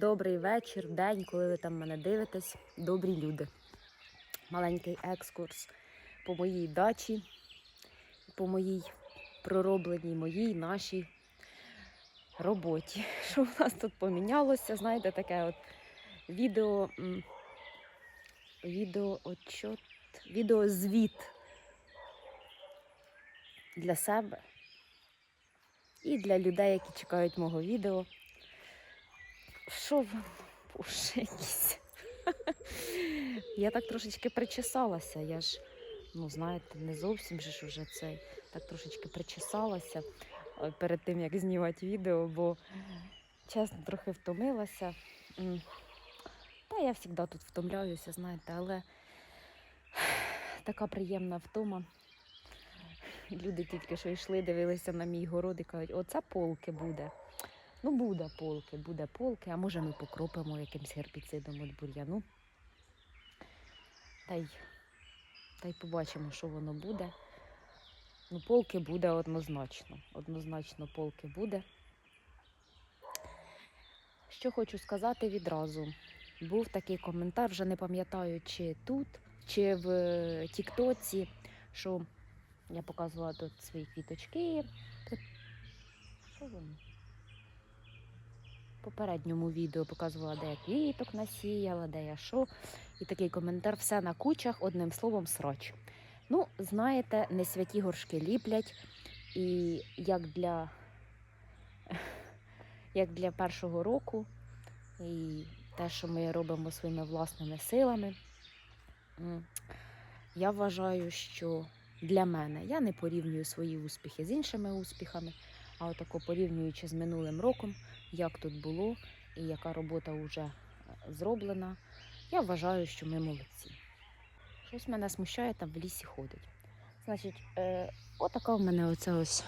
Добрий вечір, день, коли ви там мене дивитесь. Добрі люди. Маленький екскурс по моїй дачі, по моїй проробленій моїй нашій роботі. Що в нас тут помінялося? Знаєте, таке от відео, відео відеозвіт для себе і для людей, які чекають мого відео. Що вам Боже, якісь? Я так трошечки причесалася. Я ж, ну знаєте, не зовсім же ж уже цей. Так трошечки причесалася е, перед тим, як знімати відео, бо чесно, трохи втомилася. Та я завжди тут втомляюся, знаєте, але така приємна втома. Люди тільки що йшли, дивилися на мій город і кажуть, оце полки буде. Ну, буде полки, буде полки, а може ми покропимо якимсь гербіцидом від бур'яну. Та й, та й побачимо, що воно буде. Ну, полки буде однозначно. Однозначно полки буде. Що хочу сказати відразу. Був такий коментар, вже не пам'ятаю, чи тут, чи в е, Тіктоці, що я показувала тут свої квіточки. Що вони? Попередньому відео показувала, де я квіток насіяла, де я що. І такий коментар: все на кучах, одним словом, срач. Ну, знаєте, не святі горшки ліплять. І як для, як для першого року, і те, що ми робимо своїми власними силами, я вважаю, що для мене я не порівнюю свої успіхи з іншими успіхами, а отако порівнюючи з минулим роком, як тут було і яка робота вже е, зроблена, я вважаю, що ми молодці. Щось мене смущає, там в лісі ходить. Значить, е, отака в мене оця ось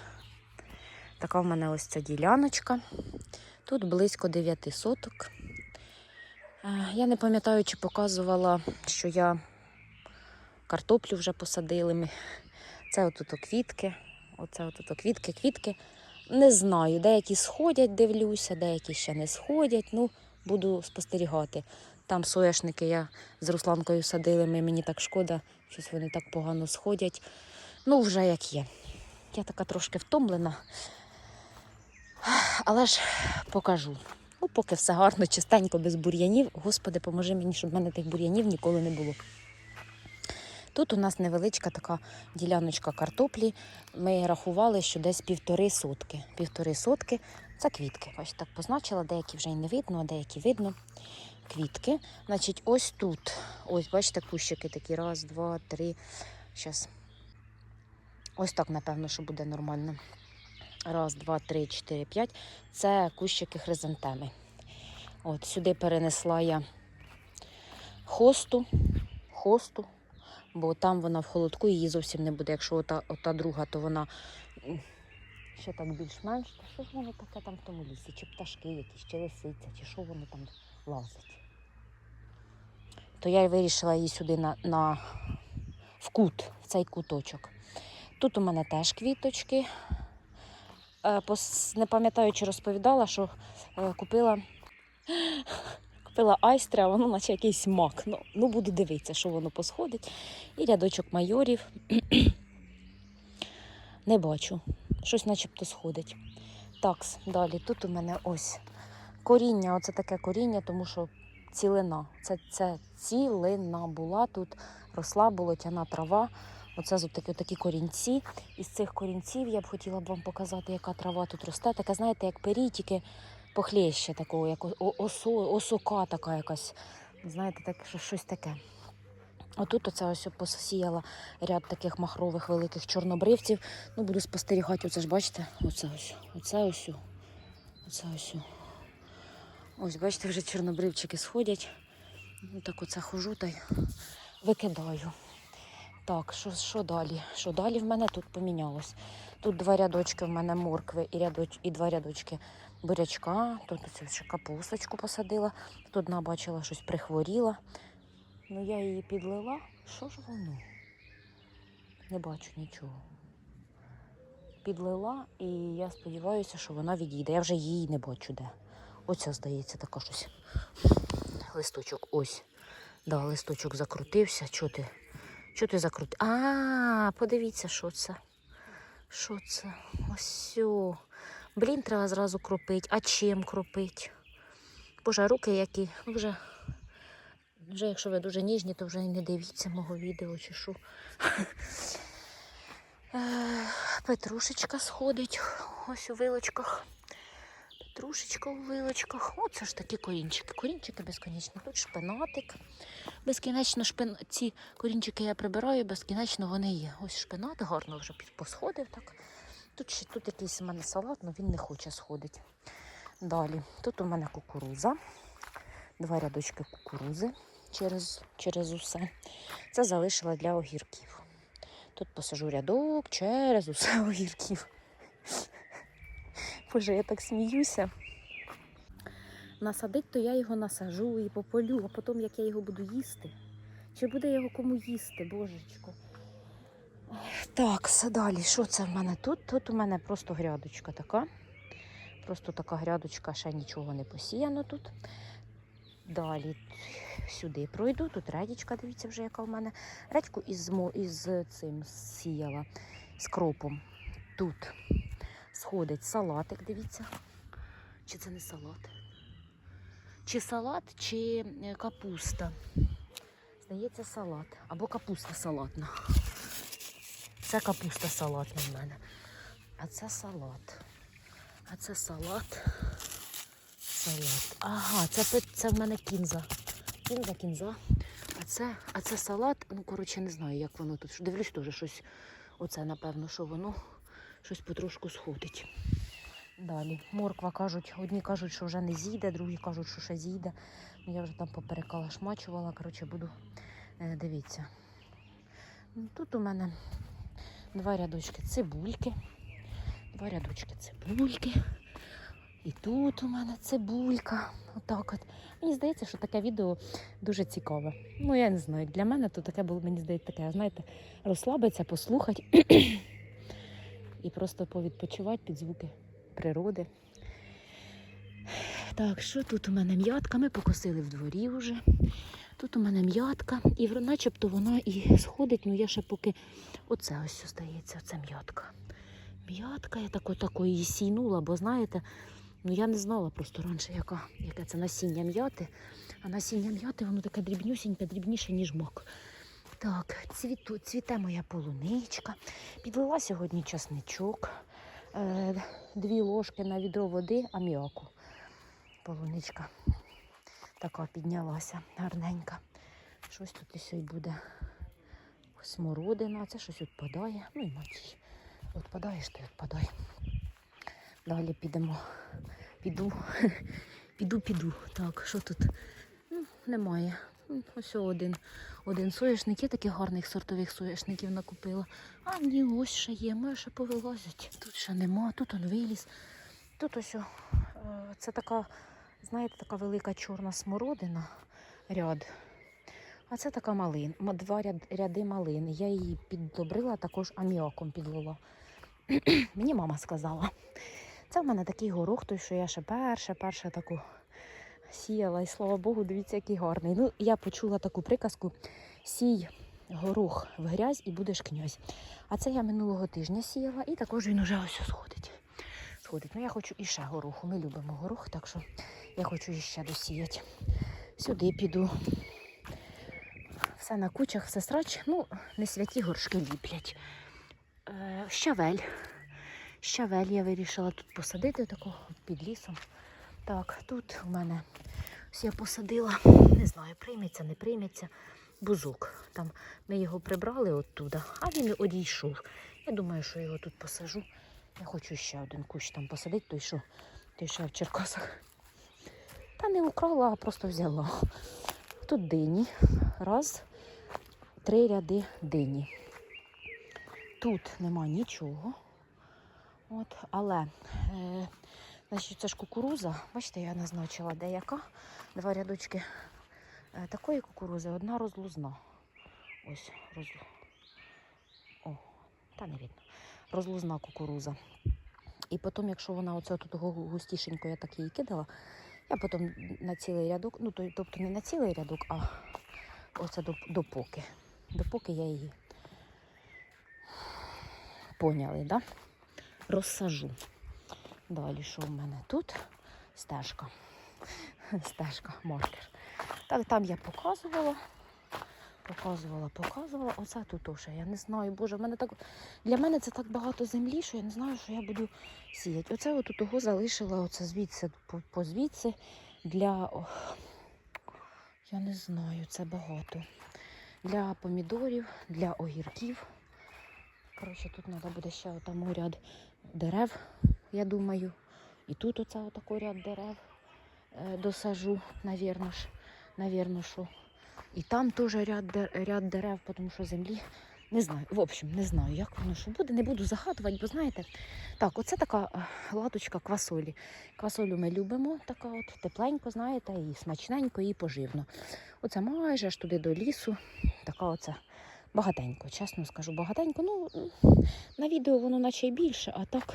така в мене ось ця діляночка. Тут близько 9 соток. Е, я не пам'ятаю, чи показувала, що я картоплю вже посадили. Це отут квітки. Оце отут квітки, квітки. Не знаю, деякі сходять, дивлюся, деякі ще не сходять. Ну, буду спостерігати. Там соняшники я з Русланкою садили, мені так шкода, щось вони так погано сходять. Ну, вже як є. Я така трошки втомлена. Але ж покажу. Ну, поки все гарно, чистенько, без бур'янів. Господи, поможи мені, щоб в мене тих бур'янів ніколи не було. Тут у нас невеличка така діляночка картоплі. Ми рахували, що десь півтори сотки. Півтори сотки це квітки. Бачите, так позначила, деякі вже й не видно, а деякі видно. Квітки. Значить, ось тут. Ось, бачите, кущики такі. Раз, два, три. Щас. Ось так, напевно, що буде нормально. Раз, два, три, чотири, п'ять. Це кущики хризантеми. От, сюди перенесла я хосту. Хосту бо там вона в холодку її зовсім не буде. Якщо ота, ота друга, то вона ще так більш-менш. Та що ж воно таке там в тому лісі? Чи пташки якісь, чи лисиця, чи що воно там лазить. То я вирішила її сюди на, на в кут, в цей куточок. Тут у мене теж квіточки. Е, Не пам'ятаю, чи розповідала, що е, купила Купила айстри, а воно наче якийсь мак. Ну, ну буду дивитися, що воно посходить. І рядочок майорів. Не бачу. Щось начебто сходить. Так, далі. Тут у мене ось коріння. Оце таке коріння, тому що цілина. Це, це цілина була. Тут росла болотяна трава. Оце такі, такі корінці. Із цих корінців я б хотіла б вам показати, яка трава тут росте. Така, знаєте, як пері, тільки похлеще такого, як осо, осока така якась. Знаєте, так, що щось таке. Отут оце ось посіяла ряд таких махрових великих чорнобривців. Ну, буду спостерігати, оце ж бачите, оце ось, оце ось, оце ось. Ось, бачите, вже чорнобривчики сходять. Ну, так оце хожу та й викидаю. Так, що, що далі? Що далі в мене тут помінялось? Тут два рядочки в мене моркви і, рядоч, і два рядочки бурячка. Тут оцю ще капусточку посадила. Тут одна бачила, щось прихворіла. Ну я її підлила. Що ж воно? Не бачу нічого. Підлила і я сподіваюся, що вона відійде. Я вже її не бачу де. Оця, здається, така щось. Листочок ось. Да, листочок закрутився. Чого ти? Чого ти закрутив? А, подивіться, що це. Що це? Ось. Блін, треба зразу кропить. А чим кропить? Боже, руки які. Вже, вже якщо ви дуже ніжні, то вже не дивіться мого відео чи що. Петрушечка сходить ось у вилочках. Петрушечка у вилочках. Оце ж такі корінчики. Корінчики безконечно. Тут шпинатик. Безкінечно шпин... ці корінчики я прибираю, безкінечно вони є. Ось шпинат гарно вже посходив так. Тут ще тут якийсь у мене салат, але він не хоче сходити. Далі. Тут у мене кукуруза. Два рядочки кукурузи через, через усе. Це залишила для огірків. Тут посажу рядок через усе огірків. Боже, я так сміюся. Насадить, то я його насажу і пополю, а потім як я його буду їсти. Чи буде його кому їсти, божечко? Так, далі. Що це в мене тут? Тут у мене просто грядочка така. Просто така грядочка, ще нічого не посіяно тут. Далі сюди пройду. Тут редічка, дивіться, вже яка в мене. Редьку із, із цим сіяла, з кропом. Тут сходить салатик, дивіться. Чи це не салат? Чи салат, чи е, капуста. Здається, салат. Або капуста салатна. Це капуста салатна в мене. А це салат. А це салат. Салат. Ага, це, це в мене кінза. Кінза, кінза. А це, а це салат, ну, коротше, не знаю, як воно тут. Дивлюсь теж щось. Оце, напевно, що воно щось потрошку сходить. Далі. Морква кажуть, одні кажуть, що вже не зійде, другі кажуть, що ще зійде. Ну, Я вже там поперекалашмачувала. Коротше, буду е, дивіться. Ну, Тут у мене два рядочки цибульки. Два рядочки цибульки. І тут у мене цибулька. Отак от. Мені здається, що таке відео дуже цікаве. Ну, я не знаю, для мене то таке було, мені здається, таке, знаєте, розслабитися, послухати і просто повідпочивати під звуки природи. Так, що тут у мене м'ятка? Ми покосили в дворі вже. Тут у мене м'ятка, і начебто вона і сходить, ну я ще поки. Оце ось здається, оце м'ятка. М'ятка, я тако тако її сійнула, бо знаєте, ну я не знала просто раніше, яка, яке це насіння м'яти. А насіння м'яти, воно таке дрібнюсіньке, дрібніше, ніж мак. Так, цвіту, цвіте моя полуничка. Підлила сьогодні часничок, е, дві ложки на відро води аміаку. Полуничка така піднялася гарненька. Щось тут і буде смородина, це щось відпадає. Ну і мать. Відпадаєш, то відпадає. Далі підемо. Піду. Піду, піду. Так, що тут? Ну, немає. Ось один, один соняшник. Я таких гарних сортових соняшників накупила. А ні, ось ще є, може ще повилазять. Тут ще нема, тут он виліз. Тут ось е, це така, знаєте, така велика чорна смородина ряд. А це така малин, два ряди малини. Я її піддобрила, також аміаком підлила. Мені мама сказала. Це в мене такий горох, той, що я ще перше, перше таку сіяла. І слава Богу, дивіться, який гарний. Ну, я почула таку приказку: сій горох в грязь і будеш князь. А це я минулого тижня сіяла, і також він уже ось сходить. Сходить. Ну, я хочу іще гороху. Ми любимо горох, так що я хочу іще досіяти. Сюди піду. Все на кучах, все срач. Ну, не святі горшки ліплять. Е, щавель. Щавель я вирішила тут посадити тако під лісом. Так, тут у мене ось я посадила, не знаю, прийметься, не прийметься, бузок. Там ми його прибрали оттуда, а він одійшов. Я думаю, що його тут посажу. Я хочу ще один кущ там посадити, той що, той що в Черкасах. Та не украла, а просто взяла. Тут дині. Раз, три ряди дині. Тут нема нічого. От, але е, значить, це ж кукуруза. Бачите, я назначила деяка. Два рядочки е, такої кукурузи, одна розлузна. Ось розлу. О, та не видно. Розлузна кукуруза. І потім, якщо вона оце тут гу- густішенько, я так її кидала, Я потім на цілий рядок, ну тобто не на цілий рядок, а оце до, допоки. Допоки я її поняли, да? Розсажу. Далі, що в мене тут? Стежка. Стежка, маркер. Так, там я показувала. Показувала, показувала. Оце тут уже. Я не знаю, боже, в мене так. Для мене це так багато землі, що я не знаю, що я буду сіяти. Оце от того залишила, оце звідси по, звідси для. ох, я не знаю, це багато. Для помідорів, для огірків. Коротше, тут треба буде ще отам ряд дерев, я думаю. І тут оце отакий ряд дерев е, досажу, навірно ж. Навірно, що. І там теж ряд, ряд дерев, тому що землі. Не знаю, в общем, не знаю, як воно що буде. Не буду загадувати, бо знаєте, так, оце така е, латочка квасолі. Квасолю ми любимо, така от тепленько, знаєте, і смачненько, і поживно. Оце майже аж туди до лісу. Така оце багатенько, чесно скажу, багатенько. Ну, на відео воно наче й більше, а так,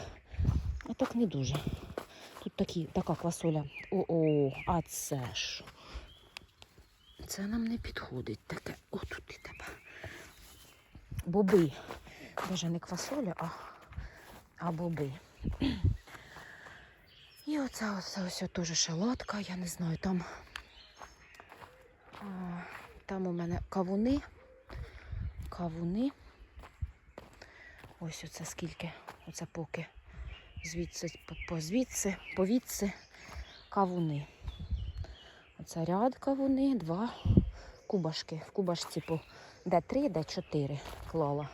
а так не дуже. Тут такі, така квасоля. О-о, а це ж. Це нам не підходить таке. О, тут і тебе. Боби. Даже не квасоля, а, а боби. І оце, оце ось теж шалатка, я не знаю, там, а, там у мене кавуни. Кавуни. Ось оце скільки, оце поки звідси, по- звідси, повідси кавуни. Оце ряд кавуни, два кубашки. В кубашці по Д3, Д4 клала.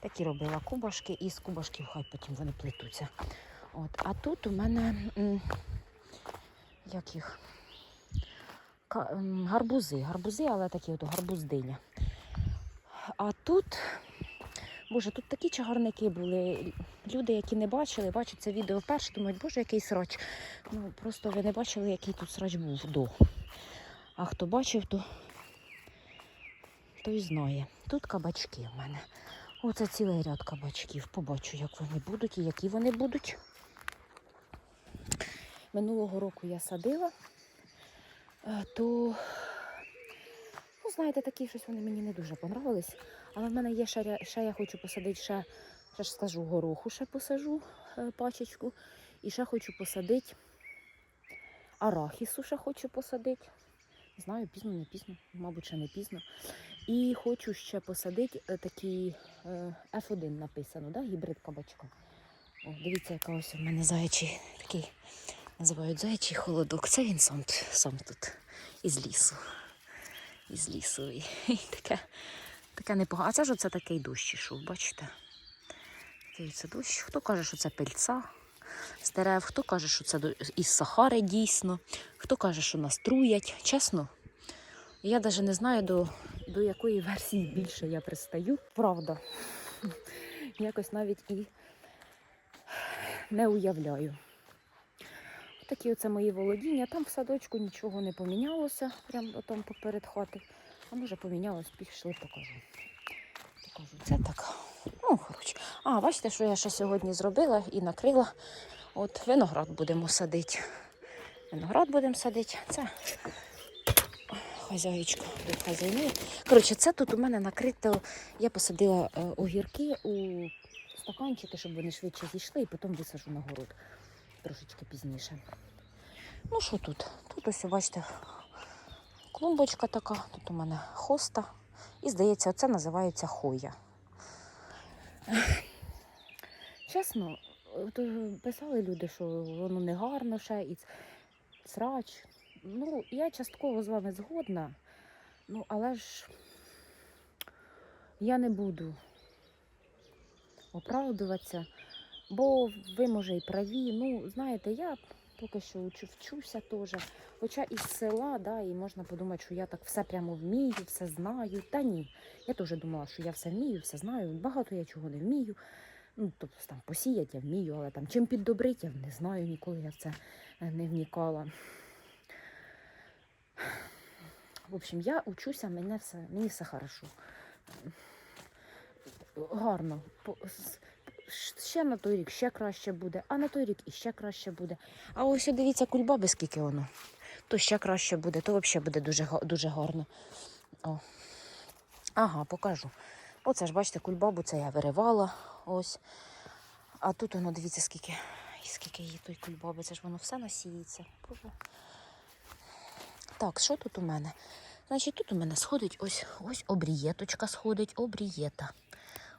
Такі робила кубашки, і з кубашків хай потім вони плетуться. От. А тут у мене як їх? Гарбузи. Гарбузи, але такі от гарбуздиня. А тут, боже, тут такі чагарники були. Люди, які не бачили, бачать це відео вперше, думають, боже, який срач. Ну, просто ви не бачили, який тут срач був до. А хто бачив, то той знає. Тут кабачки в мене. Оце цілий ряд кабачків. Побачу, як вони будуть і які вони будуть. Минулого року я садила, е, то, ну, знаєте, такі щось вони мені не дуже понравились. Але в мене є ще, ще я хочу посадити, ще, ще ж скажу, гороху ще посажу е, пачечку. І ще хочу посадити арахісу ще хочу посадити. Знаю, пізно, не пізно, мабуть, ще не пізно. І хочу ще посадити е, такий е, F1 написано, да? гібрид кабачка. О, дивіться, яка ось у мене заячий такий, називають заячий холодок. Це він сам, сам тут із лісу. Із лісу. І, і таке, таке непогане. А це ж оце такий дощ ішов, бачите? Такий це дощ. Хто каже, що це пильця з хто каже, що це із Сахари дійсно, хто каже, що нас труять. Чесно, я навіть не знаю, до, до якої версії більше я пристаю. Правда. Якось навіть і не уявляю. Такі оце мої володіння. Там в садочку нічого не помінялося, прямо там поперед хати. А може помінялось, пішли, покажу. Покажу. Це так. Ну, коротше. А, бачите, що я ще сьогодні зробила і накрила. От виноград будемо садити. Виноград будемо садити. Це хазяїчка тут хазяйнує. Коротше, це тут у мене накрито. Я посадила е, огірки у стаканчики, щоб вони швидше зійшли, і потім висажу на город трошечки пізніше. Ну що тут? Тут ось, бачите, клумбочка така, тут у мене хоста. І здається, оце називається хоя. Чесно, е, писали люди, що воно не гарно ще і срач. Ну, я частково з вами згодна, ну, але ж я не буду оправдуватися, бо ви, може, і праві. Ну, знаєте, я поки що учу- вчуся теж. Хоча із села, да, і можна подумати, що я так все прямо вмію, все знаю. Та ні. Я теж думала, що я все вмію, все знаю. Багато я чого не вмію. Ну, тобто там посіяти я вмію, але там чим піддобрити, я не знаю, ніколи я в це е, не вникала. В общем, я учуся, мене все, мені все хорошо. Гарно. Ще на той рік ще краще буде, а на той рік іще краще буде. А ось дивіться, кульбаби скільки воно. То ще краще буде, то взагалі буде дуже, дуже гарно. О. Ага, покажу. Оце ж, бачите, кульбабу це я виривала. Ось. А тут воно, дивіться, скільки, і скільки її той кульбаби. Це ж воно все насіється. Так, що тут у мене? Значить, тут у мене сходить ось ось обрієточка сходить, обрієта.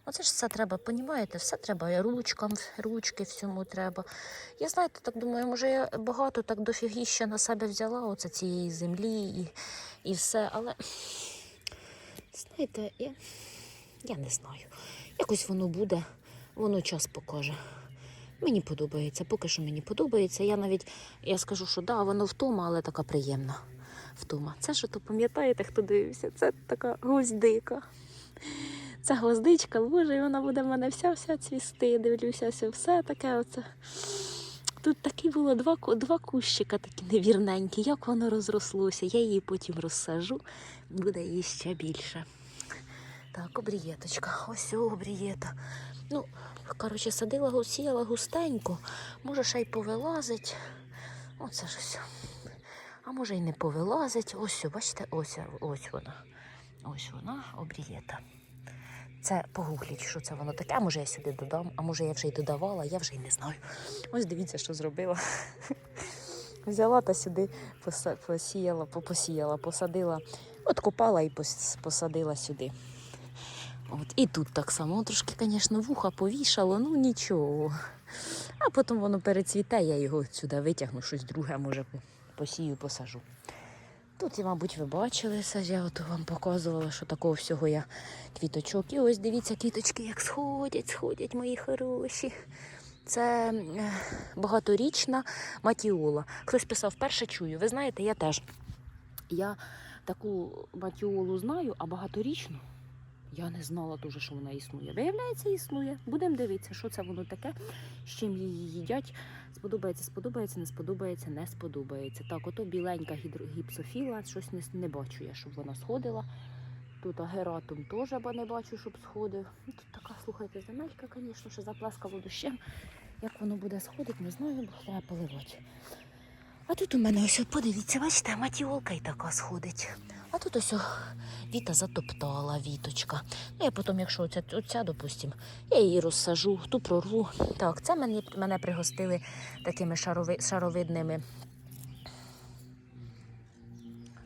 Оце ж все треба, понімаєте, все треба ручкам, ручки всьому треба. Я знаєте, так думаю, може я багато так дофігіща на себе взяла оце цієї землі і, і все, але знаєте, я, я не знаю. Якось воно буде, воно час покаже. Мені подобається, поки що мені подобається. Я навіть я скажу, що да, воно втома, але така приємна втома. Це що то пам'ятаєте, хто дивився? Це така гвоздика. Це гвоздичка, боже, і вона буде в мене вся-вся цвісти. Дивлюся, все, таке оце. Тут такі було два, два кущика такі невірненькі. Як воно розрослося, я її потім розсажу, буде її ще більше. Так, обрієточка, ось обрієта. Ну, коротше, садила, сіяла густенько, може ще й повилазить. Оце ж ось. А може й не повилазить. Ось, бачите, ось, ось вона. Ось вона, обрієта. Це погугліть, що це воно таке. А може я сюди додам, а може я вже й додавала, я вже й не знаю. Ось дивіться, що зробила. Взяла та сюди посіяла, посіяла, посадила, от копала і посадила сюди. От, і тут так само, трошки, звісно, вуха повішало, ну нічого. А потім воно перецвіте, я його сюди витягну, щось друге, може, посію, посажу. Тут, я, мабуть, ви бачили, я от вам показувала, що такого всього я квіточок. І ось дивіться, квіточки як сходять, сходять, мої хороші. Це багаторічна матіола. Хтось писав, вперше чую. Ви знаєте, я теж. Я таку матіолу знаю, а багаторічну я не знала дуже, що вона існує. Виявляється, існує. Будемо дивитися, що це воно таке, з чим її їдять. Сподобається, сподобається, не сподобається, не сподобається. Так, ото біленька гідро- гіпсофіла, щось не, не бачу я, щоб вона сходила. Тут агератум теж бо не бачу, щоб сходив. Ну, Тут така, слухайте, земелька, звісно, що запласкало дощем. Як воно буде сходити, не знаю, бо треба поливати. А тут у мене ось, подивіться, бачите, матіолка і така сходить. А тут ось Віта затоптала віточка. Ну, я потім, якщо оця, оця допустим, я її розсажу, ту прорву. Так, це мене, мене пригостили такими шарови, шаровидними.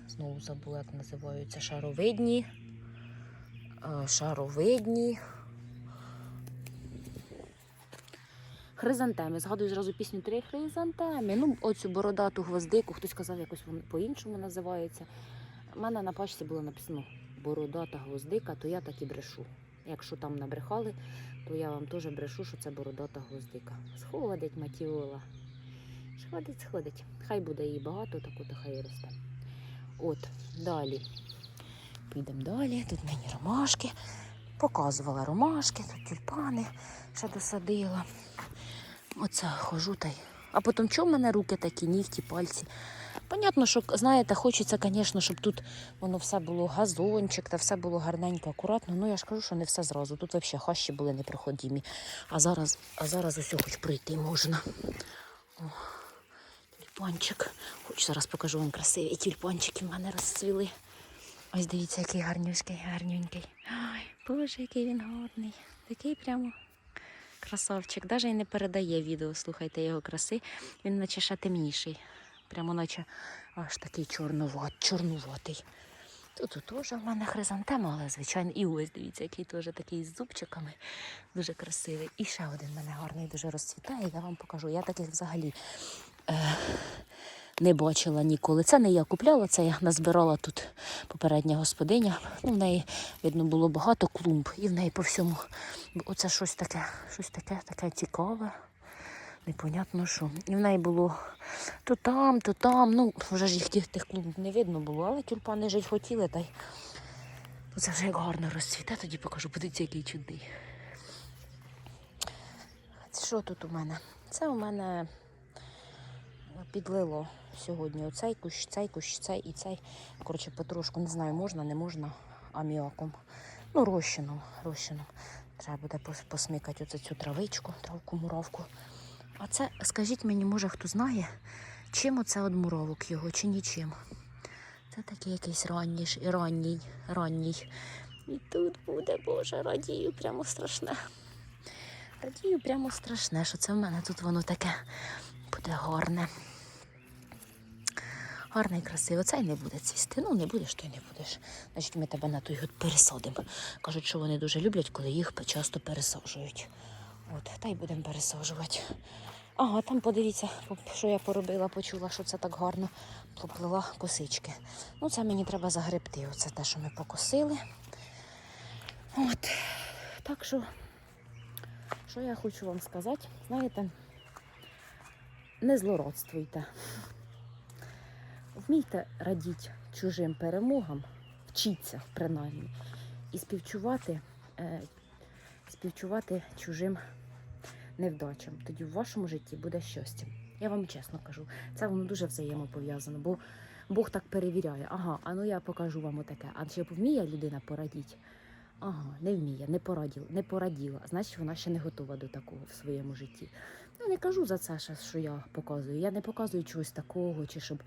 Знову забула, як називаються шаровидні. Шаровидні. Хризантеми. Згадую зразу пісню три хризантеми. Ну, оцю бородату гвоздику, хтось казав, якось по-іншому називається. У мене на пачці було написано бородата гвоздика, то я так і брешу. Якщо там набрехали, то я вам теж брешу, що це бородата гвоздика. Сходить матіола. Сходить, сходить. Хай буде її багато, так от хай росте. От, далі. Підемо далі. Тут мені ромашки. Показувала ромашки, тут тюльпани ще досадила. Оце хожу та й. А потім чому в мене руки такі, нігті, пальці? Понятно, що, знаєте, хочеться, звісно, щоб тут воно все було газончик та все було гарненько, акуратно. Ну я ж кажу, що не все зразу. Тут взагалі хащі були непроходимі. А зараз, а зараз усе хоч пройти можна. О, тюльпанчик. Хоч зараз покажу вам красиві тюльпанчики в мене розцвіли. Ось дивіться, який гарнюський, гарненький. Ой, боже, який він гарний. Такий прямо красавчик. Навіть і не передає відео, слухайте його краси. Він наче ще темніший. Прямо наче аж такий чорноват, чорнуватий. Тут, теж в мене хризантема, але звичайно, і ось дивіться, який теж такий з зубчиками. Дуже красивий. І ще один в мене гарний дуже розцвітає. Я вам покажу. Я таких взагалі е, не бачила ніколи. Це не я купляла, це я назбирала тут попередня господиня. Ну, в неї, видно, було багато клумб, і в неї по всьому. Оце щось таке, щось таке, таке цікаве. Непонятно що. І в неї було то там, то там. Ну, вже ж їх тих, тих клуб не видно було, але тюльпани жить хотіли, та й це вже як гарно розцвіте, тоді покажу, подивіться, який чудний. Це Що тут у мене? Це у мене підлило сьогодні оцей кущ, цей кущ, цей і цей. Коротше, потрошку, не знаю, можна, не можна аміаком. Ну, розчином, розчином. Треба буде посмикати оцю цю травичку, травку муровку. А це, скажіть мені, може, хто знає, чим оце од муровок його, чи нічим. Це такий якийсь ранній, ранній, ранній. І тут буде, Боже, радію, прямо страшне. Радію прямо страшне, що це в мене тут воно таке буде гарне. Гарне і красиве. Цей не буде цвісти. Ну, не будеш, то й не будеш. Значить, ми тебе на той год пересадимо. Кажуть, що вони дуже люблять, коли їх часто пересаджують. От, та й будемо пересаджувати. Ага, там подивіться, що я поробила, почула, що це так гарно поплила косички. Ну, це мені треба загребти. Оце те, що ми покосили. От. Так що, що я хочу вам сказати, знаєте, не злорадствуйте. Вмійте радіти чужим перемогам, вчіться принаймні, і співчувати, е, співчувати чужим невдачам. Тоді в вашому житті буде щастя. Я вам чесно кажу, це воно дуже взаємопов'язано, бо Бог так перевіряє. Ага, а ну я покажу вам отаке. А чи вміє людина порадіти? Ага, не вміє, не пораділа, не пораділа. Значить, вона ще не готова до такого в своєму житті. Я не кажу за це, що я показую. Я не показую чогось такого, чи щоб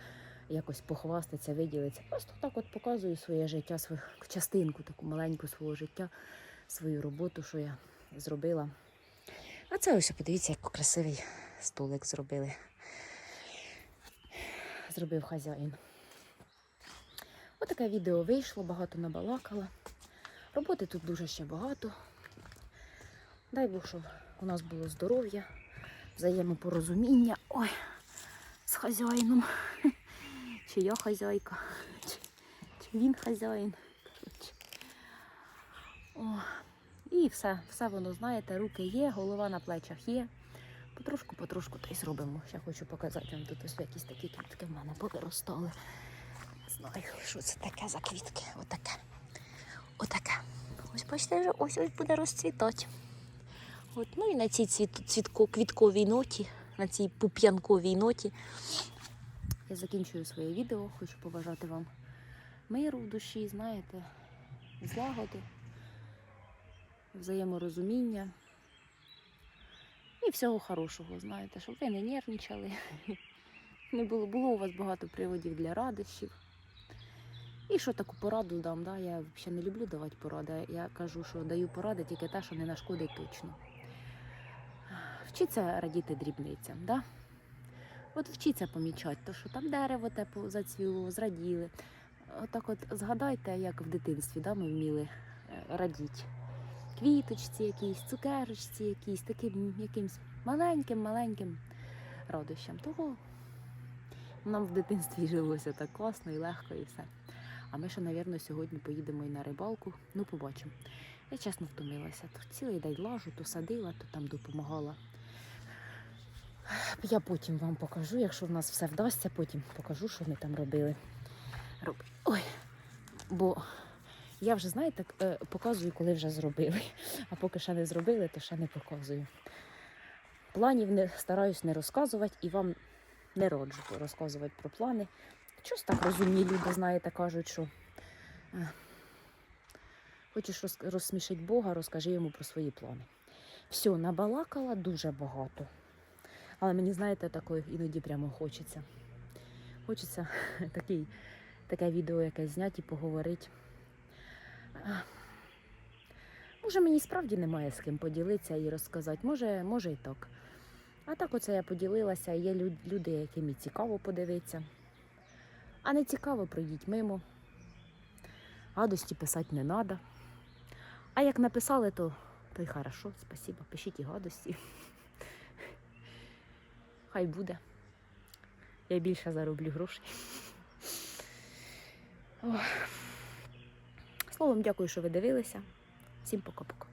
якось похвастатися, виділитися. Просто так от показую своє життя, свою частинку, таку маленьку свого життя, свою роботу, що я зробила. А це ось подивіться, як красивий столик зробили. Зробив хазяїн. Отаке відео вийшло, багато набалакала. Роботи тут дуже ще багато. Дай Бог, щоб у нас було здоров'я, взаємопорозуміння. Ой, з хазяїном. Чи я хазяйка, чи, чи він хазяїн. Коротше. О, і все, все воно, знаєте, руки є, голова на плечах є. Потрошку, потрошку та й зробимо. Ще хочу показати вам тут ось якісь такі квітки в мене повиростали. Знаю, що це таке за квітки. Отаке. Отаке. Ось бачите, вже ось ось буде розцвітати. От, ну і на цій цвіт, цвітко, квітковій ноті, на цій пуп'янковій ноті я закінчую своє відео. Хочу побажати вам миру в душі, знаєте, злагоди, взаєморозуміння і всього хорошого, знаєте, щоб ви не нервничали. Не було, було у вас багато приводів для радощів. І що таку пораду дам? Да? Я взагалі не люблю давати поради. Я кажу, що даю поради тільки те, що не нашкодить точно. Вчіться радіти дрібницям. Да? От вчіться помічати, то що там дерево те зацвіло, зраділи. Отак от згадайте, як в дитинстві да, ми вміли е, радіти. Квіточці якісь, цукерочці якісь, таким якимсь маленьким-маленьким радощам. Того нам в дитинстві жилося так класно і легко, і все. А ми ще, напевно, сьогодні поїдемо і на рибалку. Ну, побачимо. Я чесно втомилася. То цілий день лажу, то садила, то там допомагала. Я потім вам покажу, якщо в нас все вдасться, потім покажу, що ми там робили. Роб... Ой, бо я вже, знаєте, е, показую, коли вже зробили. А поки ще не зробили, то ще не показую. Планів не стараюсь не розказувати і вам не роджу розказувати про плани. Щось так розумні люди, знаєте, кажуть, що е, хочеш роз- розсмішити Бога, розкажи йому про свої плани. Все, набалакала дуже багато. Але мені, знаєте, такої іноді прямо хочеться. Хочеться такий, таке відео якесь зняти і поговорити. Може, мені справді немає з ким поділитися і розказати. Може, може і так. А так оце я поділилася, є люди, яким і цікаво подивитися. А не цікаво, пройдіть мимо. Гадості писати не треба. А як написали, то, то й хорошо, спасибо. Пишіть і гадості. Хай буде. Я більше зароблю грошей. Ох. Словом, дякую, що ви дивилися. Всім пока-пока.